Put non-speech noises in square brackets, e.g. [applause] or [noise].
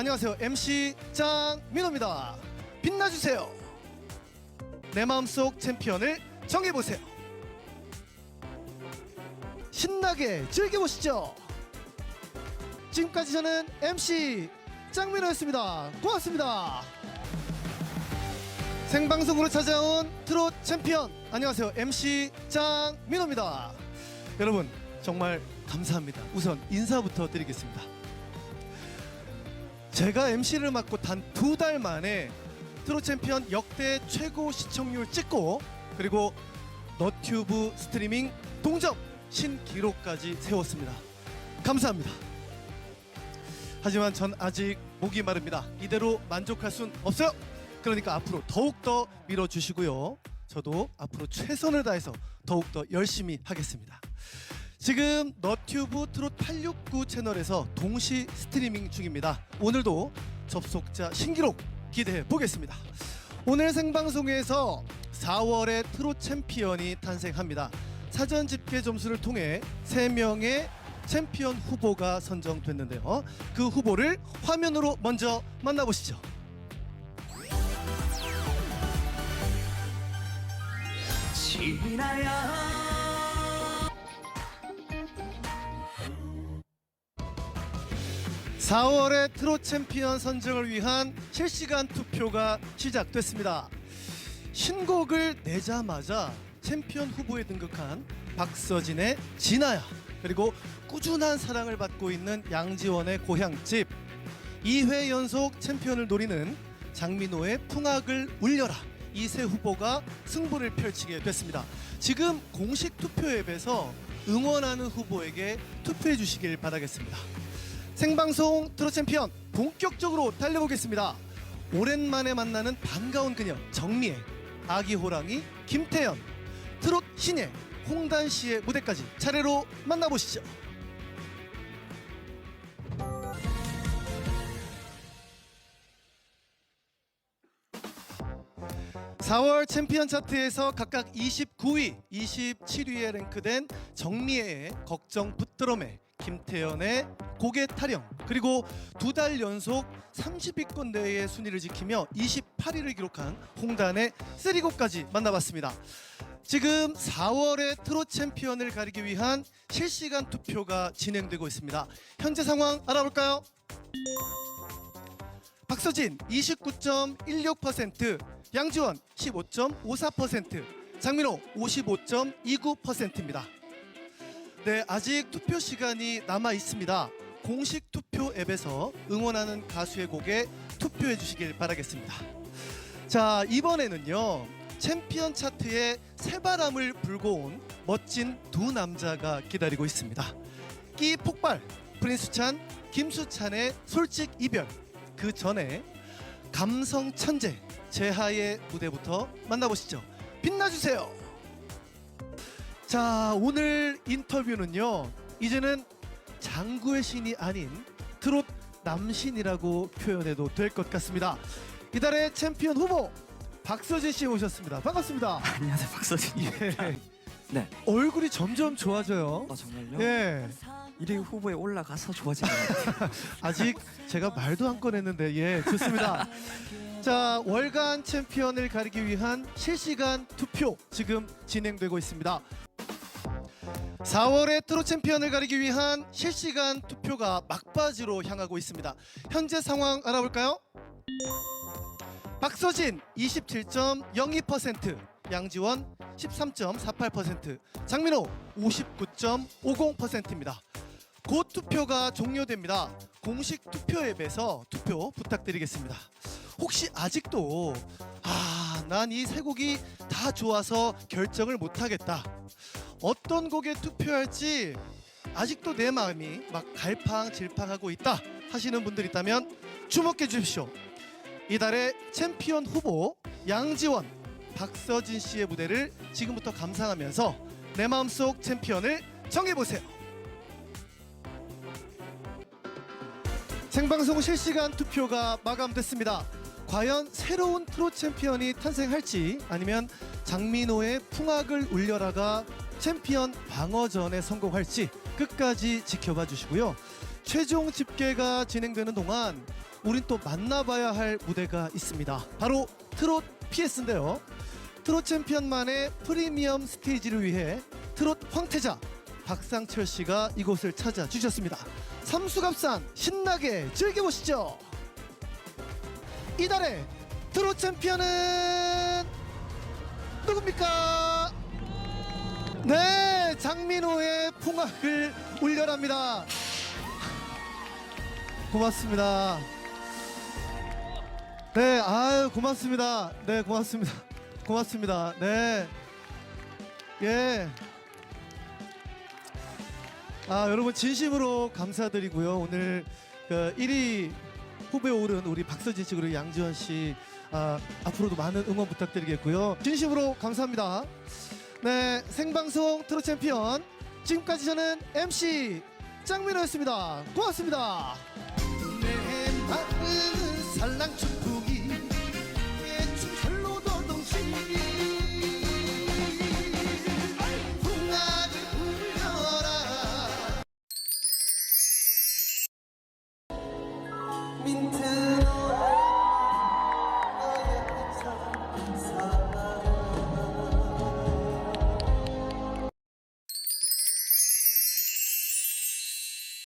안녕하세요. MC 장민호입니다. 빛나주세요. 내 마음속 챔피언을 정해보세요. 신나게 즐겨보시죠. 지금까지 저는 MC 장민호였습니다. 고맙습니다. 생방송으로 찾아온 트롯 챔피언 안녕하세요 MC 장민호입니다 여러분 정말 감사합니다 우선 인사부터 드리겠습니다 제가 MC를 맡고 단 두 달 만에 트롯 챔피언 역대 최고 시청률 찍고 그리고 너튜브 스트리밍 동점 신기록까지 세웠습니다 감사합니다 하지만 전 아직 목이 마릅니다 이대로 만족할 순 없어요 그러니까 앞으로 더욱더 밀어주시고요. 저도 앞으로 최선을 다해서 더욱더 열심히 하겠습니다. 지금 너튜브 트롯 869 채널에서 동시 스트리밍 중입니다. 오늘도 접속자 신기록 기대해 보겠습니다. 오늘 생방송에서 4월에 트롯 챔피언이 탄생합니다. 사전 집계 점수를 통해 3명의 챔피언 후보가 선정됐는데요. 그 후보를 화면으로 먼저 만나보시죠. 지나야 4월의 트롯 챔피언 선정을 위한 실시간 투표가 시작됐습니다. 신곡을 내자마자 챔피언 후보에 등극한 박서진의 진아야 그리고 꾸준한 사랑을 받고 있는 양지원의 고향집 2회 연속 챔피언을 노리는 장민호의 풍악을 울려라 이 세 후보가 승부를 펼치게 됐습니다. 지금 공식 투표 앱에서 응원하는 후보에게 투표해 주시길 바라겠습니다. 생방송 트롯 챔피언 본격적으로 달려보겠습니다. 오랜만에 만나는 반가운 그녀 정미애, 아기 호랑이 김태연, 트롯 신예 홍단 씨의 무대까지 차례로 만나보시죠. 4월 챔피언 차트에서 각각 29위, 27위에 랭크된 정미애의 걱정 붙들어매, 김태연의 고개 타령, 그리고 두 달 연속 30위권 내의 순위를 지키며 28위를 기록한 홍단의 쓰리곡까지 만나봤습니다. 지금 4월의 트롯 챔피언을 가리기 위한 실시간 투표가 진행되고 있습니다. 현재 상황 알아볼까요? 박서진 29.16%, 양지원 15.54%, 장민호 55.29%입니다. 네, 아직 투표 시간이 남아 있습니다. 공식 투표 앱에서 응원하는 가수의 곡에 투표해 주시길 바라겠습니다. 자, 이번에는요. 챔피언 차트에 새바람을 불고 온 멋진 두 남자가 기다리고 있습니다. 끼 폭발, 프린스찬, 김수찬의 솔직 이별. 그 전에 감성 천재 재하의 무대부터 만나보시죠. 빛나주세요. 자 오늘 인터뷰는요 이제는 장구의 신이 아닌 트롯 남신이라고 표현해도 될 것 같습니다. 이달의 챔피언 후보 박서진 씨 오셨습니다. 반갑습니다. [laughs] 안녕하세요 박서진입니다. 예. 네. 얼굴이 점점 좋아져요. 어 정말요? 예. 1위 후보에 올라가서 좋아지는 것 같아요. [laughs] 아직 제가 말도 안 꺼냈는데 예 좋습니다. 자 월간 챔피언을 가리기 위한 실시간 투표 지금 진행되고 있습니다. 4월의 트롯 챔피언을 가리기 위한 실시간 투표가 막바지로 향하고 있습니다. 현재 상황 알아볼까요? 박서진 27.02%, 양지원 13.48%, 장민호 59.50%입니다. 곧 투표가 종료됩니다. 공식 투표 앱에서 투표 부탁드리겠습니다. 혹시 아직도 아, 난 이 세 곡이 다 좋아서 결정을 못 하겠다. 어떤 곡에 투표할지 아직도 내 마음이 막 갈팡질팡하고 있다 하시는 분들 있다면 주목해 주십시오. 이달의 챔피언 후보 양지원, 박서진 씨의 무대를 지금부터 감상하면서 내 마음속 챔피언을 정해 보세요. 생방송 실시간 투표가 마감됐습니다. 과연 새로운 트롯 챔피언이 탄생할지 아니면 장민호의 풍악을 울려라가 챔피언 방어전에 성공할지 끝까지 지켜봐 주시고요. 최종 집계가 진행되는 동안 우린 또 만나봐야 할 무대가 있습니다. 바로 트롯 PS인데요. 트롯 챔피언만의 프리미엄 스테이지를 위해 트롯 황태자 박상철 씨가 이곳을 찾아주셨습니다. 삼수갑산 신나게 즐겨보시죠. 이달의 트롯 챔피언은 누굽니까? 네, 장민호의 풍악을 울려랍니다. 고맙습니다. 네, 아유 고맙습니다. 네, 고맙습니다. [laughs] 고맙습니다. 네, 예. 아 여러분 진심으로 감사드리고요. 오늘 그 1위 후보에 오른 우리 박서진 씨 그리고 양지원 씨 아, 앞으로도 많은 응원 부탁드리겠고요. 진심으로 감사합니다. 네, 생방송 트롯 챔피언. 지금까지 저는 MC 짱민호였습니다. 고맙습니다. 내 마음은 살랑 춤부기 춤철로도 동심이 풍아지 흘려라 민트